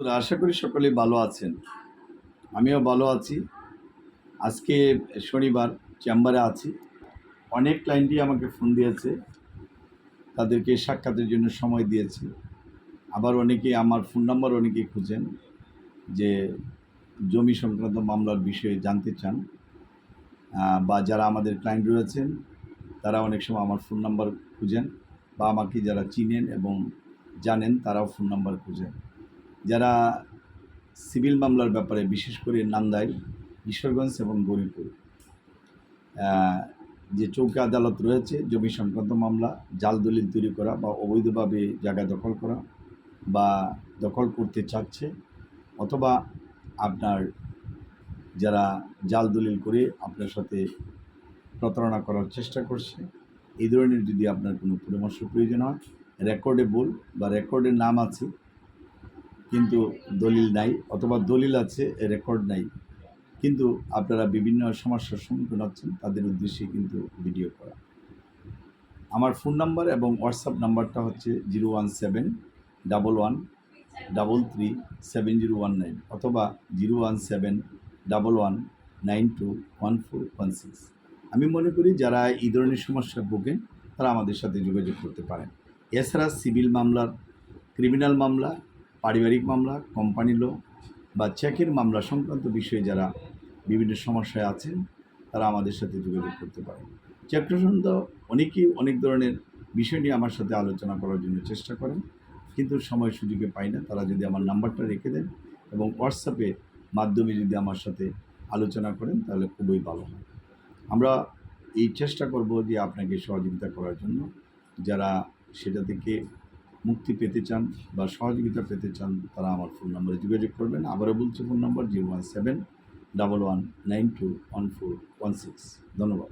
তো আশা করি সকলেই ভালো আছেন। আমিও ভালো আছি। আজকে শনিবার, চেম্বারে আছি। অনেক ক্লায়েন্টই আমাকে ফোন দিয়েছে। তাদেরকে সাক্ষাতের জন্য সময় দিয়েছি। আবার অনেকে আমার ফোন নাম্বার অনেকেই খুঁজেন যে জমি সংক্রান্ত মামলার বিষয়ে জানতে চান। বা যারা আমাদের ক্লায়েন্ট রয়েছেন, তারা অনেক সময় আমার ফোন নাম্বার খুঁজেন বা আমাকে যারা চিনেন এবং জানেন, তারাও ফোন নাম্বার খুঁজেন। যারা সিভিল মামলার ব্যাপারে বিশেষ করে নান্দাইল ঈশ্বরগঞ্জ এবং গরিপুর। যে চৌকি আদালত রয়েছে, জমি সংক্রান্ত মামলা, জাল দলিল তৈরি করা বা অবৈধভাবে জায়গা দখল করা বা দখল করতে চাচ্ছে অথবা আপনার যারা জাল দলিল করে আপনার সাথে প্রতারণা করার চেষ্টা করছে, এই ধরনের যদি আপনার কোনো পরামর্শ প্রয়োজন হয়, রেকর্ডে বল বা রেকর্ডের নাম আছে কিন্তু দলিল নাই অথবা দলিল আছে রেকর্ড নাই। কিন্তু আপনারা বিভিন্ন সমস্যার সম্মুখীন হচ্ছেন, তাদের উদ্দেশ্যে কিন্তু ভিডিও করা। আমার ফোন নাম্বার এবং হোয়াটসঅ্যাপ নাম্বারটা হচ্ছে zero one seven double one double three seven zero one nine অথবা zero one seven double one nine two one four one six আমি মনে করি যারা এই ধরনের সমস্যা ভোগেন, তারা আমাদের সাথে যোগাযোগ করতে পারেন। এছাড়া সিভিল মামলার ক্রিমিনাল মামলা পারিবারিক মামলা, কোম্পানি লো বা চেকের মামলা সংক্রান্ত বিষয়ে যারা বিভিন্ন সমস্যায় আছেন, তারা আমাদের সাথে যোগাযোগ করতে পারেন। চেক সংক্রান্ত অনেকেই অনেক ধরনের বিষয় নিয়ে আমার সাথে আলোচনা করার জন্য চেষ্টা করেন, কিন্তু সময় সুযোগে পাই না। তারা যদি আমার নাম্বারটা রেখে দেন এবং হোয়াটসঅ্যাপে মাধ্যমে যদি আমার সাথে আলোচনা করেন, তাহলে খুবই ভালো হয়। আমরা এই চেষ্টা করব যে আপনাকে সহযোগিতা করার জন্য। যারা সেটা থেকে মুক্তি পেতে চান বা সহযোগিতা পেতে চান, তারা আমার ফোন নম্বরে যোগাযোগ করবেন। আবারও বলছি, phone number zero one seven double one nine two one four one six. ধন্যবাদ।